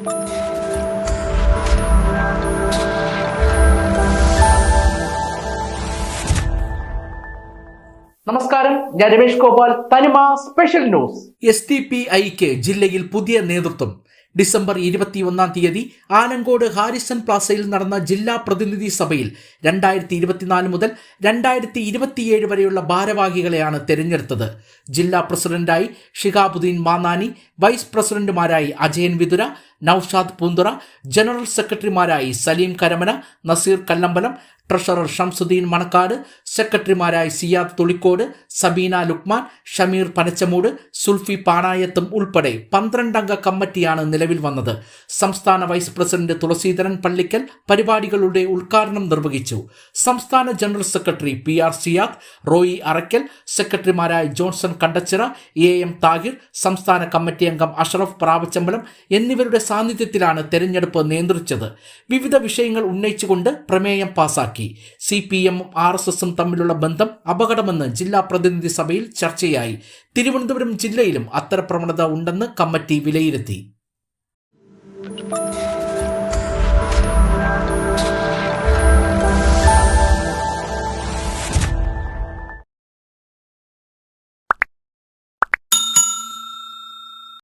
നമസ്കാരം ഞാൻ Ramesh Gopal. Thanima special news. S T P ഐക്ക് ജില്ലയിൽ പുതിയ നേതൃത്വം. ഡിസംബർ ഇരുപത്തിയൊന്നാം തീയതി ആനങ്കോട് ഹാരിസൺ പ്ലാസയിൽ നടന്ന ജില്ലാ പ്രതിനിധി സഭയിൽ രണ്ടായിരത്തി ഇരുപത്തിനാല് മുതൽ രണ്ടായിരത്തി ഇരുപത്തിയേഴ് വരെയുള്ള ഭാരവാഹികളെയാണ് തെരഞ്ഞെടുത്തത്. ജില്ലാ പ്രസിഡന്റായി ഷിഹാബുദ്ദീൻ മാന്നാനി വൈസ് പ്രസിഡന്റുമാരായി അജയൻ വിതുര നൌഷാദ് പൂന്തുറ ജനറൽ സെക്രട്ടറിമാരായി സലീം കരമന നസീർ കല്ലമ്പലം ട്രഷറർ ഷംസുദ്ദീൻ മണക്കാട് സെക്രട്ടറിമാരായി സിയാദ് തുളിക്കോട് സബീന ലുക്മാൻ ഷമീർ പനച്ചമൂട് സുൽഫി പാണായത്തും ഉൾപ്പെടെ പന്ത്രണ്ടംഗ കമ്മിറ്റിയാണ് നിലവിൽ വന്നത്. സംസ്ഥാന വൈസ് പ്രസിഡന്റ് തുളസീധരൻ പള്ളിക്കൽ പരിപാടികളുടെ ഉദ്ഘാടനം നിർവഹിച്ചു. സംസ്ഥാന general secretary P R Siyad Roy Arackal സെക്രട്ടറിമാരായ Johnson Kandachira A M Thahir സംസ്ഥാന കമ്മിറ്റി അംഗം അഷറഫ് പ്രാവച്ചമ്പലം എന്നിവരുടെ സാന്നിധ്യത്തിലാണ് തെരഞ്ഞെടുപ്പ് നിയന്ത്രിച്ചത്. വിവിധ വിഷയങ്ങൾ ഉന്നയിച്ചുകൊണ്ട് പ്രമേയം പാസാക്കി. സി പി എമ്മും ആർ എസ് എസും തമ്മിലുള്ള ബന്ധം അപകടമെന്ന് ജില്ലാ പ്രതിനിധി സഭയിൽ ചർച്ചയായി. തിരുവനന്തപുരം ജില്ലയിലും അത്തരപ്രവണത ഉണ്ടെന്ന് കമ്മിറ്റി വിലയിരുത്തി.